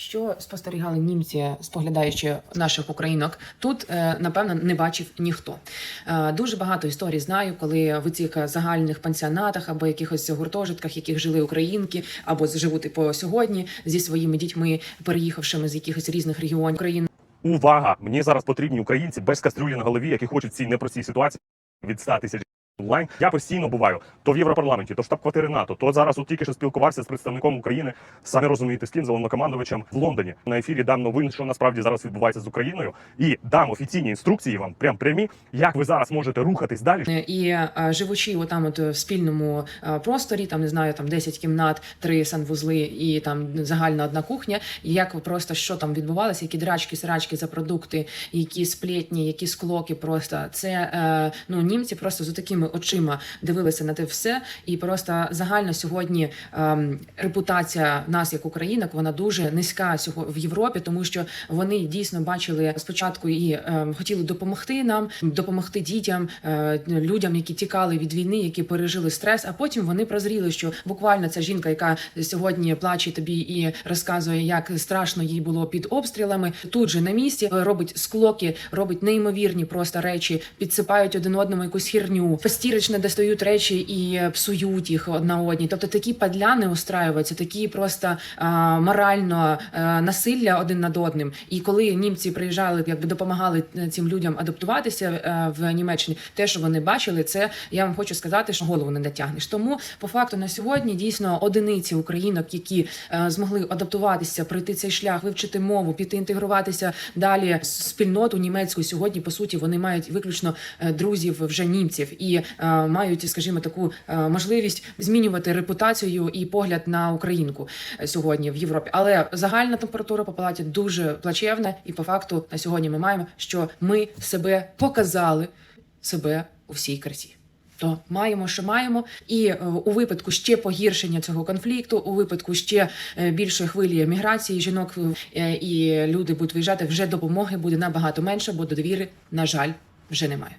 Що спостерігали німці, споглядаючи наших українок, тут е, напевно не бачив ніхто. Е, Дуже багато історій знаю, коли в цих загальних пансіонатах або якихось гуртожитках, яких жили українки, або живуть по сьогодні зі своїми дітьми, переїхавшими з якихось різних регіонів України. Увага! Мені зараз потрібні українці без кастрюлі на голові, які хочуть цій непростій ситуації від 100 тисяч онлайн. Я постійно буваю то в Європарламенті, то в штаб-квартири НАТО, то зараз от тільки що спілкувався з представником України. Самі розумієте, з ким з головнокомандувачем в Лондоні. На ефірі дам новин, що насправді зараз відбувається з Україною, і дам офіційні інструкції вам, прям прямі, як ви зараз можете рухатись далі. Е, І е, живучи отам, от в спільному е, просторі, там не знаю, там 10 кімнат, три санвузли і там загальна одна кухня. Як просто що там відбувалося, які драчки, срачки за продукти, які сплетні, які склоки. Просто це е, ну німці просто з такими очима дивилися на те все, і просто загально сьогодні ем, репутація нас як українок вона дуже низька сього в Європі, тому що вони дійсно бачили спочатку і ем, хотіли допомогти нам, допомогти дітям, е, людям, які тікали від війни, які пережили стрес. А потім вони прозріли, що буквально ця жінка, яка сьогодні плаче тобі і розказує, як страшно їй було під обстрілами, тут же на місці е, робить склоки, робить неймовірні просто речі, підсипають один одному якусь хірню, постірично достають речі і е, псують їх одна одній. Тобто такі падляни устраюються, такі просто а, морально а, насилля один над одним. І коли німці приїжджали, якби допомагали е, цим людям адаптуватися е, в Німеччині, те, що вони бачили, це я вам хочу сказати, що голову не натягнеш. Тому по факту на сьогодні дійсно одиниці українок, які е, змогли адаптуватися, пройти цей шлях, вивчити мову, піти інтегруватися далі спільноту німецьку. Сьогодні по суті вони мають виключно е, друзів вже німців і е, мають, скажімо, таку е, можливість змінювати репутацію і погляд на українку е, сьогодні в Європі. Але загальна температура по палаті дуже плачевна, і по факту на сьогодні ми маємо, що ми себе показали себе у всій красі. То маємо, що маємо, і у випадку ще погіршення цього конфлікту, у випадку ще більшої хвилі міграції жінок і люди будуть виїжджати, вже допомоги буде набагато менше, бо довіри, на жаль, вже немає.